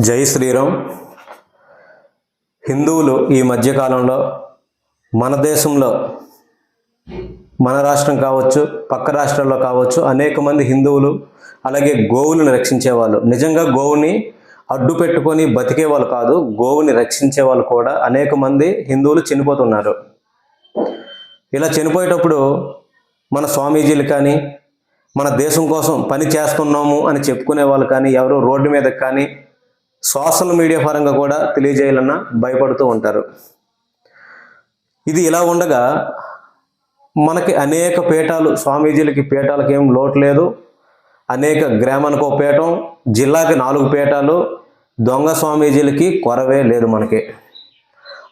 జై శ్రీరామ్. హిందువులు ఈ మధ్యకాలంలో మన దేశంలో మన రాష్ట్రం కావచ్చు పక్క రాష్ట్రాల్లో కావచ్చు అనేక మంది హిందువులు అలాగే గోవులను రక్షించేవాళ్ళు. నిజంగా గోవుని అడ్డు పెట్టుకొని బతికే వాళ్ళు కాదు గోవుని రక్షించే వాళ్ళు కూడా అనేక మంది హిందువులు చనిపోతున్నారు. ఇలా చనిపోయేటప్పుడు మన స్వామీజీలు కానీ మన దేశం కోసం పని చేస్తున్నాము అని చెప్పుకునే వాళ్ళు కానీ ఎవరు రోడ్డు మీద కానీ సోషల్ మీడియా పరంగా కూడా తెలియజేయాలన్నా భయపడుతూ ఉంటారు. ఇది ఇలా ఉండగా మనకి అనేక పీఠాలు స్వామీజీలకి పీఠాలకి ఏం లోటు లేదు. అనేక గ్రామానికి ఒక పీఠం జిల్లాకి నాలుగు పీఠాలు దొంగ స్వామీజీలకి కొరవే లేదు మనకి.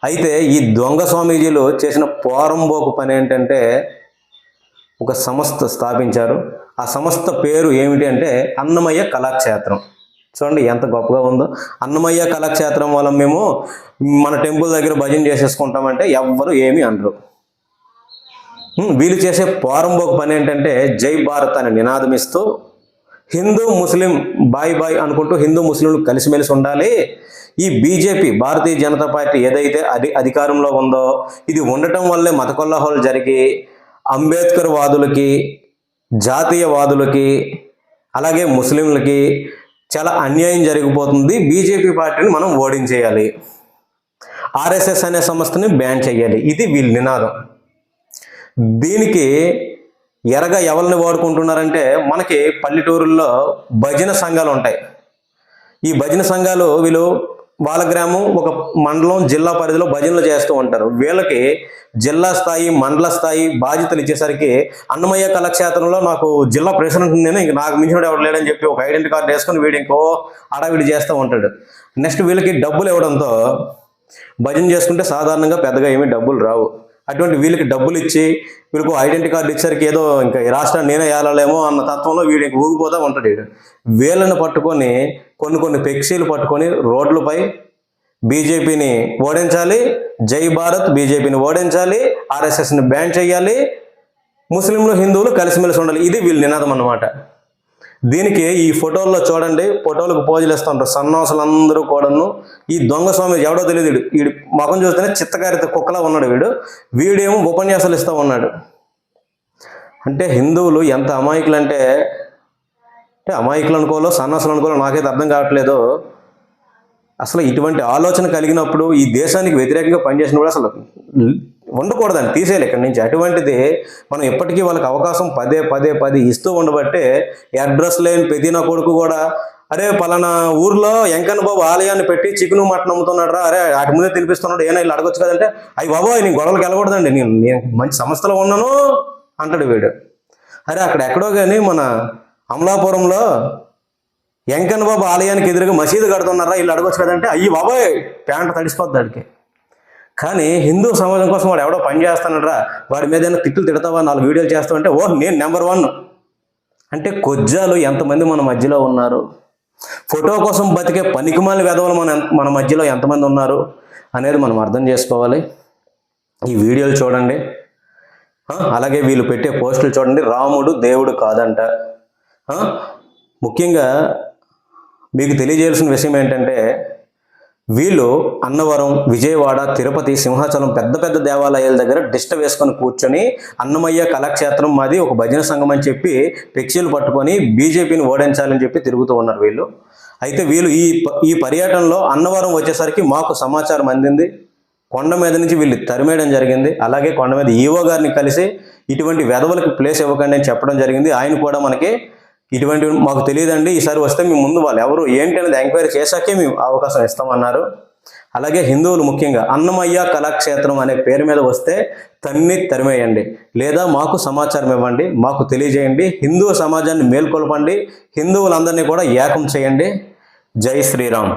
అయితే ఈ దొంగ స్వామీజీలు చేసిన పోరంబోకు పని ఏంటంటే ఒక సంస్థ స్థాపించారు. ఆ సంస్థ పేరు ఏమిటి అంటే అన్నమయ్య కళాక్షేత్రం. చూడండి ఎంత గొప్పగా ఉందో. అన్నమయ్య కళాక్షేత్రం వల్ల మేము మన టెంపుల్ దగ్గర భజన చేసేసుకుంటామంటే ఎవ్వరు ఏమి అనరు. వీళ్ళు చేసే పోరంబోకు పని ఏంటంటే జై భారత్ అని నినాదం ఇస్తూ హిందూ ముస్లిం బాయ్ బాయ్ అనుకుంటూ హిందూ ముస్లింలు కలిసిమెలిసి ఉండాలి. ఈ బీజేపీ భారతీయ జనతా పార్టీ ఏదైతే అధి అధికారంలో ఉందో ఇది ఉండటం వల్లే మత కొల్లాహోలు జరిగి అంబేద్కర్ వాదులకి జాతీయవాదులకి అలాగే ముస్లింలకి చాలా అన్యాయం జరిగిపోతుంది. బీజేపీ పార్టీని మనం ఓడించేయాలి ఆర్ఎస్ఎస్ అనే సంస్థని బ్యాన్ చేయాలి. ఇది వీళ్ళ నినాదం. దీనికి ఎరగా ఎవరిని వాడుకుంటున్నారంటే మనకి పల్లెటూరుల్లో భజన సంఘాలు ఉంటాయి. ఈ భజన సంఘాలు వీళ్ళు వాళ్ళ గ్రామం ఒక మండలం జిల్లా పరిధిలో భజనలు చేస్తూ ఉంటారు. వీళ్ళకి జిల్లా స్థాయి మండల స్థాయి బాధ్యతలు ఇచ్చేసరికి అన్నమయ్య కళాక్షేత్రంలో నాకు జిల్లా ప్రెసిడెంట్ నేను ఇంక నాకు మించినోడు ఎవరు లేడని చెప్పి ఒక ఐడెంటి కార్డు వేసుకొని వీడు ఇంకో అడవిడి చేస్తూ ఉంటాడు. నెక్స్ట్ వీళ్ళకి డబ్బులు ఇవ్వడంతో భజన చేసుకుంటే సాధారణంగా పెద్దగా ఏమీ డబ్బులు రావు. అటువంటి వీళ్ళకి డబ్బులు ఇచ్చి వీళ్ళకు ఐడెంటి కార్డు ఇచ్చేసరికి ఏదో ఇంకా ఈ రాష్ట్రాన్ని నేనే ఏలాలేమో అన్న తత్వంలో వీడు ఇంక ఊగిపోతూ ఉంటాడు వీళ్ళని పట్టుకొని కొన్ని కొన్ని పెక్సీలు పట్టుకొని రోడ్లపై బీజేపీని ఓడించాలి. జై భారత్ బీజేపీని ఓడించాలి. ఆర్ఎస్ఎస్ని బ్యాన్ చేయాలి. ముస్లింలు హిందువులు కలిసిమెలిసి ఉండాలి. ఇది వీళ్ళ నినాదం అన్నమాట. దీనికి ఈ ఫోటోల్లో చూడండి. ఫోటోలకు పోజులు ఇస్తుంటారు సన్నాసులు అందరూ కూడాను. ఈ దొంగ స్వామి ఎవడో తెలియదు వీడు. వీడు ముఖం చూస్తేనే చిత్తకారిత కుక్కలా ఉన్నాడు వీడు. వీడేమో ఉపన్యాసాలు ఇస్తూ ఉన్నాడు. అంటే హిందువులు ఎంత అమాయకులు అంటే అంటే అమాయకులు అనుకోవాలో సన్నాసులు అనుకోవాలో నాకైతే అర్థం కావట్లేదు. అసలు ఇటువంటి ఆలోచన కలిగినప్పుడు ఈ దేశానికి వ్యతిరేకంగా పనిచేసినప్పుడు అసలు ఉండకూడదండి తీసేయాలి ఇక్కడి నుంచి. అటువంటిది మనం ఎప్పటికీ వాళ్ళకి అవకాశం పదే పదే పదే ఇస్తూ ఉండబట్టే అడ్రస్ లేని పెదీనా కొడుకు కూడా అరే పలానా ఊర్లో వెంకన్న బాబు ఆలయాన్ని పెట్టి చికెన్ మటన్ అమ్ముతున్నాడు రా అరే వాటి ముందే తినిపిస్తున్నాడు ఏనా ఇలా అడగొచ్చు కదంటే అయ్యి బాబోయ్ నేను గొడవలకు వెళ్ళకూడదండి నేను నేను మంచి సంస్థలో ఉన్నాను అంటాడు వీడు. అరే అక్కడ ఎక్కడో కానీ మన అమలాపురంలో వెంకన్న బాబు ఆలయానికి ఎదురుగా మసీదు కడుతున్నారా? వీళ్ళు అడగొచ్చు కదంటే అయ్యి బాబాయ్ ప్యాంట్ తడిసిపోద్ది అడికి కానీ హిందూ సమాజం కోసం వాడు ఎవడో పని చేస్తానరా వాడి మీద ఏదైనా తిట్లు తిడతావా? నాలుగు వీడియోలు చేస్తావు అంటే ఓ నేను నెంబర్ వన్. అంటే కొజ్జాలు ఎంతమంది మన మధ్యలో ఉన్నారు? ఫోటో కోసం బతికే పనికిమాలి వెధవలు మన మన మధ్యలో ఎంతమంది ఉన్నారు? అనేది మనం అర్థం చేసుకోవాలి. ఈ వీడియోలు చూడండి. అలాగే వీళ్ళు పెట్టే పోస్టులు చూడండి. రాముడు దేవుడు కాదంట. ముఖ్యంగా మీకు తెలియజేయాల్సిన విషయం ఏంటంటే వీళ్ళు అన్నవరం విజయవాడ తిరుపతి సింహాచలం పెద్ద పెద్ద దేవాలయాల దగ్గర డిష్ట వేసుకొని కూర్చొని అన్నమయ్య కళాక్షేత్రం మాది ఒక భజన సంఘం అని చెప్పి ఫ్లెక్సీలు పట్టుకొని బీజేపీని ఓడించాలని చెప్పి తిరుగుతూ ఉన్నారు వీళ్ళు. అయితే వీళ్ళు ఈ ఈ పర్యటనలో అన్నవరం వచ్చేసరికి మాకు సమాచారం అందింది. కొండ మీద నుంచి వీళ్ళు తరిమేయడం జరిగింది. అలాగే కొండ మీద ఈవో గారిని కలిసి ఇటువంటి వెధవలకు ప్లేస్ ఇవ్వకండి అని చెప్పడం జరిగింది. ఆయన కూడా మనకి ఇటువంటి మాకు తెలియదండి. ఈసారి వస్తే మేము ముందు వాళ్ళు ఎవరు ఏంటి అనేది ఎంక్వైరీ చేశాకే మేము అవకాశం ఇస్తామన్నారు. అలాగే హిందువులు ముఖ్యంగా అన్నమయ్య కళాక్షేత్రం అనే పేరు మీద వస్తే తన్ని తరిమేయండి. లేదా మాకు సమాచారం ఇవ్వండి మాకు తెలియజేయండి హిందూ సమాజాన్ని మేల్కొల్పండి హిందువులందరినీ కూడా ఏకం చేయండి. జై శ్రీరామ్.